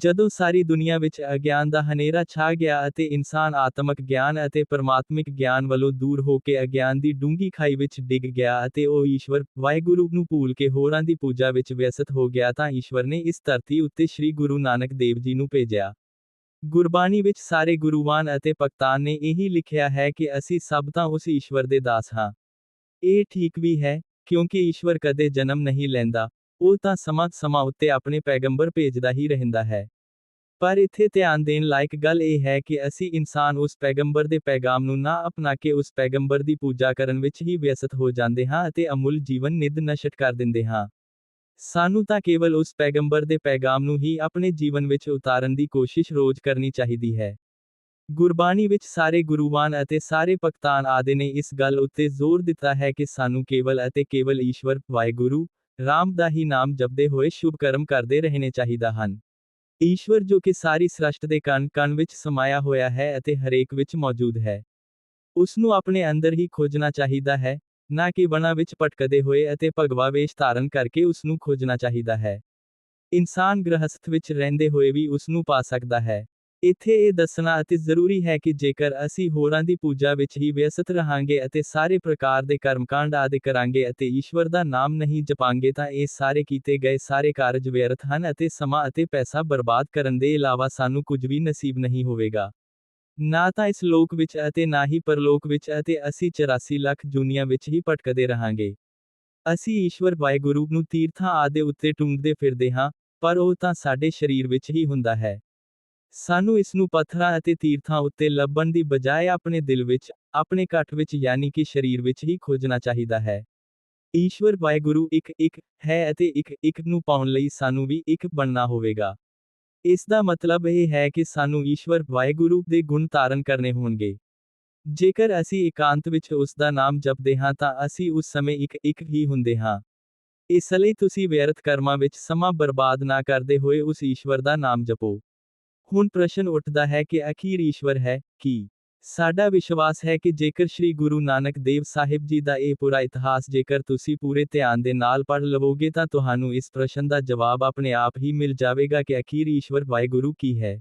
ਜਦੋਂ ਸਾਰੀ ਦੁਨੀਆ ਵਿੱਚ ਅਗਿਆਨ ਦਾ ਹਨੇਰਾ ਛਾ ਗਿਆ ਅਤੇ ਇਨਸਾਨ ਆਤਮਕ ਗਿਆਨ ਅਤੇ ਪਰਮਾਤਮਿਕ ਗਿਆਨ ਵੱਲੋਂ ਦੂਰ ਹੋ ਕੇ ਅਗਿਆਨ ਦੀ ਡੂੰਗੀ ਖਾਈ ਵਿੱਚ ਡਿੱਗ ਗਿਆ ਅਤੇ ਉਹ ਈਸ਼ਵਰ ਵਾਹਿਗੁਰੂ ਨੂੰ ਭੂਲ ਕੇ ਹੋਰਾਂ ਦੀ ਪੂਜਾ ਵਿੱਚ ਵਿਅਸਤ ਹੋ ਗਿਆ ਤਾਂ ਈਸ਼ਵਰ ਨੇ ਇਸ ਧਰਤੀ ਉੱਤੇ ਸ੍ਰੀ ਗੁਰੂ ਨਾਨਕ ਦੇਵ ਜੀ ਨੂੰ ਭੇਜਿਆ। ਗੁਰਬਾਣੀ ਵਿੱਚ ਸਾਰੇ ਗੁਰੂਵਾਨ ਅਤੇ ਭਗਤਾਂ ਨੇ ਇਹੀ ਲਿਖਿਆ ਹੈ ਕਿ ਅਸੀਂ ਸਭ ਤਾਂ ਉਸ ਈਸ਼ਵਰ ਦੇ ਦਾਸ ਹਾਂ। ਇਹ ਠੀਕ ਵੀ ਹੈ, ਕਿਉਂਕਿ ਈਸ਼ਵਰ ਕਦੇ ਜਨਮ ਨਹੀਂ ਲੈਂਦਾ। ਉਹ ਤਾਂ ਸਮਾਂ ਸਮਾਂ ਉੱਤੇ ਆਪਣੇ ਪੈਗੰਬਰ ਭੇਜਦਾ ਹੀ ਰਹਿੰਦਾ ਹੈ ਪਰ ਇੱਥੇ ਧਿਆਨ ਦੇਣ ਲਾਇਕ ਗੱਲ ਇਹ ਹੈ ਕਿ ਅਸੀਂ ਇਨਸਾਨ ਉਸ ਪੈਗੰਬਰ ਦੇ ਪੈਗਾਮ ਨੂੰ ਨਾ ਅਪਣਾ ਕੇ ਉਸ ਪੈਗੰਬਰ ਦੀ ਪੂਜਾ ਕਰਨ ਵਿੱਚ ਹੀ ਵਿਅਸਤ ਹੋ ਜਾਂਦੇ ਹਾਂ ਅਤੇ ਅਮੁੱਲ ਜੀਵਨ ਨਿੱਧ ਨਸ਼ਟ ਕਰ ਦਿੰਦੇ ਹਾਂ ਸਾਨੂੰ ਤਾਂ ਕੇਵਲ ਉਸ ਪੈਗੰਬਰ ਦੇ ਪੈਗਾਮ ਨੂੰ ਹੀ ਆਪਣੇ ਜੀਵਨ ਵਿੱਚ ਉਤਾਰਨ ਦੀ ਕੋਸ਼ਿਸ਼ ਰੋਜ਼ ਕਰਨੀ ਚਾਹੀਦੀ ਹੈ ਗੁਰਬਾਣੀ ਵਿੱਚ ਸਾਰੇ ਗੁਰੂਵਾਨ ਅਤੇ ਸਾਰੇ ਭਗਤਾਨ ਆਦਿ ਨੇ ਇਸ ਗੱਲ ਉੱਤੇ ਜ਼ੋਰ ਦਿੱਤਾ ਹੈ ਕਿ ਸਾਨੂੰ ਕੇਵਲ ਅਤੇ ਕੇਵਲ ਈਸ਼ਵਰ ਵਾਹਿਗੁਰੂ ਰਾਮ ਦਾ ਹੀ ਨਾਮ ਜਪਦੇ ਹੋਏ ਸ਼ੁਭ ਕਰਮ ਕਰਦੇ ਰਹਿਣੇ ਚਾਹੀਦਾ ਹਨ ਈਸ਼ਵਰ ਜੋ ਕਿ ਸਾਰੀ ਸ੍ਰਸ਼ਟ ਦੇ ਕਣ ਕਣ ਵਿੱਚ ਸਮਾਇਆ ਹੋਇਆ ਹੈ ਅਤੇ ਹਰੇਕ ਵਿੱਚ ਮੌਜੂਦ ਹੈ ਉਸ ਨੂੰ ਆਪਣੇ ਅੰਦਰ ਹੀ ਖੋਜਣਾ ਚਾਹੀਦਾ ਹੈ ਨਾ ਕਿ ਵਣਾ ਵਿੱਚ ਭਟਕਦੇ ਹੋਏ ਅਤੇ ਭਗਵਾ ਵੇਸ਼ ਧਾਰਨ ਕਰਕੇ ਉਸ ਨੂੰ ਖੋਜਣਾ ਚਾਹੀਦਾ ਹੈ ਇਨਸਾਨ ਗ੍ਰਹਸਥ ਵਿੱਚ ਰਹਿੰਦੇ ਹੋਏ ਵੀ ਉਸ ਨੂੰ ਪਾ ਸਕਦਾ ਹੈ ਇੱਥੇ ਇਹ ਦੱਸਣਾ ਅਤੀ ਜ਼ਰੂਰੀ ਹੈ ਕਿ ਜੇਕਰ ਅਸੀਂ ਹੋਰਾਂ ਦੀ ਪੂਜਾ ਵਿੱਚ ਹੀ ਵਿਅਸਤ ਰਹਾਂਗੇ ਅਤੇ ਸਾਰੇ ਪ੍ਰਕਾਰ ਦੇ ਕਰਮਕਾਂਡ ਆਦਿ ਕਰਾਂਗੇ ਅਤੇ ਈਸ਼ਵਰ ਦਾ ਨਾਮ ਨਹੀਂ ਜਪਾਂਗੇ ਤਾਂ ਇਹ ਸਾਰੇ ਕੀਤੇ ਗਏ ਸਾਰੇ ਕਾਰਜ ਵਿਅਰਥ ਹਨ ਅਤੇ ਸਮਾਂ ਅਤੇ ਪੈਸਾ ਬਰਬਾਦ ਕਰਨ ਦੇ ਇਲਾਵਾ ਸਾਨੂੰ ਕੁਝ ਵੀ ਨਸੀਬ ਨਹੀਂ ਹੋਵੇਗਾ ਨਾ ਤਾਂ ਇਸ ਲੋਕ ਵਿੱਚ ਅਤੇ ਨਾ ਹੀ ਪਰਲੋਕ ਵਿੱਚ ਅਤੇ ਅਸੀਂ 84 ਲੱਖ ਜੂਨੀਆਂ ਵਿੱਚ ਹੀ ਭਟਕਦੇ ਰਹਾਂਗੇ ਅਸੀਂ ਈਸ਼ਵਰ ਵਾਹਿਗੁਰੂ ਨੂੰ ਤੀਰਥਾਂ ਆਦਿ ਉੱਤੇ ਟੁੰਗਦੇ ਫਿਰਦੇ ਹਾਂ ਪਰ ਉਹ ਤਾਂ ਸਾਡੇ ਸਰੀਰ ਵਿੱਚ ਹੀ ਹੁੰਦਾ ਹੈ ਸਾਨੂੰ ਇਸ ਨੂੰ ਪੱਥਰਾਂ ਅਤੇ ਤੀਰਥਾਂ ਉੱਤੇ ਲੱਭਣ ਦੀ ਬਜਾਏ ਆਪਣੇ ਦਿਲ ਵਿੱਚ ਆਪਣੇ ਘਟ ਵਿੱਚ ਯਾਨੀ ਕਿ ਸਰੀਰ ਵਿੱਚ ਹੀ ਖੋਜਣਾ ਚਾਹੀਦਾ ਹੈ ਈਸ਼ਵਰ ਵਾਹਿਗੁਰੂ ਇੱਕ ਇੱਕ ਹੈ ਅਤੇ ਇੱਕ ਇੱਕ ਨੂੰ ਪਾਉਣ ਲਈ ਸਾਨੂੰ ਵੀ ਇੱਕ ਬਣਨਾ ਹੋਵੇਗਾ ਇਸ ਦਾ ਮਤਲਬ ਇਹ ਹੈ ਕਿ ਸਾਨੂੰ ਈਸ਼ਵਰ ਵਾਹਿਗੁਰੂ ਦੇ ਗੁਣ ਧਾਰਨ ਕਰਨੇ ਹੋਣਗੇ ਜੇਕਰ ਅਸੀਂ ਇਕਾਂਤ ਵਿੱਚ ਉਸ ਦਾ ਨਾਮ ਜਪਦੇ ਹਾਂ ਤਾਂ ਅਸੀਂ ਉਸ ਸਮੇਂ ਇੱਕ ਇੱਕ ਹੀ ਹੁੰਦੇ ਹਾਂ ਇਸ ਲਈ ਤੁਸੀਂ ਵਿਅਰਥ ਕਰਮਾਂ ਵਿੱਚ ਸਮਾਂ ਬਰਬਾਦ ਨਾ ਕਰਦੇ ਹੋਏ ਉਸ ਈਸ਼ਵਰ ਦਾ ਨਾਮ ਜਪੋ ਹੁਣ ਪ੍ਰਸ਼ਨ ਉੱਠਦਾ ਹੈ ਕਿ ਅਖੀਰ ਈਸ਼ਵਰ ਹੈ ਕੀ ਸਾਡਾ ਵਿਸ਼ਵਾਸ ਹੈ ਕਿ ਜੇਕਰ ਸ੍ਰੀ ਗੁਰੂ ਨਾਨਕ ਦੇਵ ਸਾਹਿਬ ਜੀ ਦਾ ਇਹ ਪੂਰਾ ਇਤਿਹਾਸ ਜੇਕਰ ਤੁਸੀਂ ਪੂਰੇ ਧਿਆਨ ਦੇ ਨਾਲ ਪੜ੍ਹ ਲਵੋਗੇ ਤਾਂ ਤੁਹਾਨੂੰ ਇਸ ਪ੍ਰਸ਼ਨ ਦਾ ਜਵਾਬ ਆਪਣੇ ਆਪ ਹੀ ਮਿਲ ਜਾਵੇਗਾ ਕਿ ਅਖੀਰ ਈਸ਼ਵਰ ਵਾਹਿਗੁਰੂ ਕੀ ਹੈ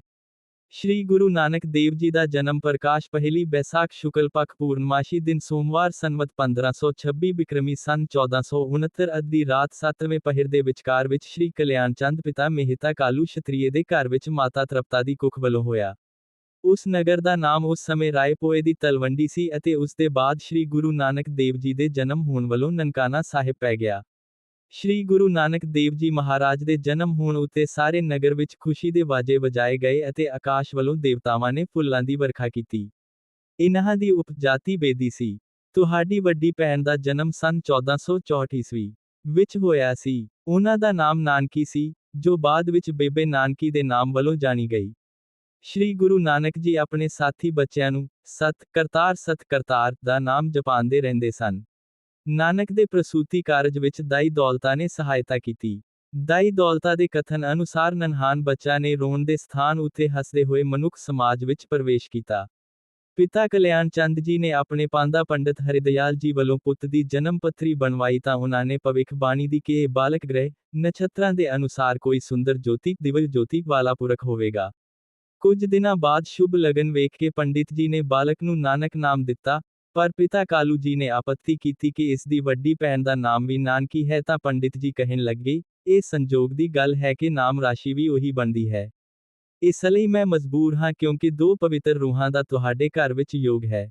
ਸ਼੍ਰੀ ਗੁਰੂ ਨਾਨਕ ਦੇਵ ਜੀ ਦਾ ਜਨਮ ਪ੍ਰਕਾਸ਼ ਪਹਿਲੀ ਬੈਸਾਖ ਸ਼ੁਕਲ ਪੱਖ ਪੂਰਨਮਾਸ਼ੀ ਦਿਨ ਸੋਮਵਾਰ ਸੰਵਤ 1526 ਬਿਕਰਮੀ ਸਨ 1469 ਅੱਧੀ ਰਾਤ 7ਵੇਂ ਪਹਿਰ ਦੇ ਵਿਚਕਾਰ ਵਿੱਚ ਸ਼੍ਰੀ ਕਲਿਆਣ ਚੰਦ ਪਿਤਾ ਮਹਿਤਾ ਕਾਲੂ ਛਤਰੀਏ ਦੇ ਘਰ ਵਿੱਚ ਮਾਤਾ ਤ੍ਰਿਪਤਾ ਦੀ ਕੁੱਖ ਵੱਲੋਂ ਹੋਇਆ। ਉਸ ਨਗਰ ਦਾ ਨਾਮ ਉਸ ਸਮੇਂ ਰਾਏਪੋਏ ਦੀ ਤਲਵੰਡੀ ਸੀ ਅਤੇ ਉਸ ਦੇ ਬਾਅਦ ਸ਼੍ਰੀ ਗੁਰੂ ਨਾਨਕ ਦੇਵ ਜੀ ਦੇ ਜਨਮ ਹੋਣ ਵੱਲੋਂ ਨਨਕਾਣਾ ਸਾਹਿਬ ਪੈ ਗਿਆ। ਸ਼੍ਰੀ ਗੁਰੂ ਨਾਨਕ ਦੇਵ ਜੀ ਮਹਾਰਾਜ ਦੇ ਜਨਮ ਹੋਣ ਉੱਤੇ ਸਾਰੇ ਨਗਰ ਵਿੱਚ ਖੁਸ਼ੀ ਦੇ ਵਾਜੇ ਵਜਾਏ ਗਏ ਅਤੇ ਆਕਾਸ਼ ਵੱਲੋਂ ਦੇਵਤਾਵਾਂ ਨੇ ਫੁੱਲਾਂ ਦੀ ਵਰਖਾ ਕੀਤੀ। ਇਨ੍ਹਾਂ ਦੀ ਉਪਜਾਤੀ ਬੇਦੀ ਸੀ। ਤੁਹਾਡੀ ਵੱਡੀ ਭੈਣ ਦਾ ਜਨਮ ਸਨ 1464 ਈਸਵੀ ਵਿੱਚ ਹੋਇਆ ਸੀ। ਉਹਨਾਂ ਦਾ ਨਾਮ ਨਾਨਕੀ ਸੀ, ਜੋ ਬਾਅਦ ਵਿੱਚ ਬੇਬੇ ਨਾਨਕੀ ਦੇ ਨਾਮ ਵੱਲੋਂ ਜਾਣੀ ਗਈ। ਸ਼੍ਰੀ ਗੁਰੂ ਨਾਨਕ ਜੀ ਆਪਣੇ ਸਾਥੀ ਬੱਚਿਆਂ ਨੂੰ ਸਤ ਕਰਤਾਰ ਸਤ ਕਰਤਾਰ ਦਾ ਨਾਮ ਜਪਾਉਂਦੇ ਰਹਿੰਦੇ ਸਨ। ਨਾਨਕ ਦੇ ਪ੍ਰਸੂਤੀ ਕਾਰਜ ਵਿੱਚ ਦਾਈ ਦੌਲਤਾ ਨੇ ਸਹਾਇਤਾ ਕੀਤੀ ਦਾਈ ਦੌਲਤਾ ਦੇ ਕਥਨ ਅਨੁਸਾਰ ਨਨਹਾਨ ਬੱਚਾ ਨੇ ਰੋਣ ਦੇ ਸਥਾਨ ਉੱਤੇ ਹੱਸਦੇ ਹੋਏ ਮਨੁੱਖ ਸਮਾਜ ਵਿੱਚ ਪ੍ਰਵੇਸ਼ ਕੀਤਾ ਪਿਤਾ ਕਲਿਆਣ ਚੰਦ ਜੀ ਨੇ ਆਪਣੇ ਪਾਂਦਾ ਪੰਡਤ ਹਰਿਦਿਆਲ ਜੀ ਵੱਲੋਂ ਪੁੱਤ ਦੀ ਜਨਮ ਪੱਤਰੀ ਬਣਵਾਈ ਤਾਂ ਉਹਨਾਂ ਨੇ ਭਵਿੱਖ ਬਾਣੀ ਦੀ ਕਿ ਇਹ ਬਾਲਕ ਗ੍ਰਹਿ ਨਛੱਤਰਾਂ ਦੇ ਅਨੁਸਾਰ ਕੋਈ ਸੁੰਦਰ ਜੋਤੀ ਦਿਵਲ ਜੋਤੀ ਵਾਲਾ ਪੁਰਖ ਹੋਵੇਗਾ ਕੁਝ ਦਿਨਾਂ ਬਾਅਦ ਸ਼ੁਭ ਲਗਨ ਵੇਖ ਕੇ ਪੰਡਿਤ ਜੀ ਨੇ ਬਾਲਕ ਨੂੰ ਨਾਨਕ ਨਾਮ ਦਿੱਤਾ ਪਰ ਪਿਤਾ ਕਾਲੂ ਜੀ ਨੇ ਆਪੱਤੀ ਕੀਤੀ ਕਿ ਇਸ ਦੀ ਵੱਡੀ ਭੈਣ ਦਾ ਨਾਮ ਵੀ ਨਾਨਕੀ ਹੈ ਤਾਂ ਪੰਡਿਤ ਜੀ ਕਹਿਣ ਲੱਗੇ ਇਹ ਸੰਜੋਗ ਦੀ ਗੱਲ ਹੈ ਕਿ ਨਾਮ ਰਾਸ਼ੀ ਵੀ ਉਹੀ ਬਣਦੀ ਹੈ ਇਸ ਲਈ ਮੈਂ ਮਜਬੂਰ ਹਾਂ ਕਿਉਂਕਿ ਦੋ ਪਵਿੱਤਰ ਰੂਹਾਂ ਦਾ ਤੁਹਾਡੇ ਘਰ ਵਿੱਚ ਯੋਗ ਹੈ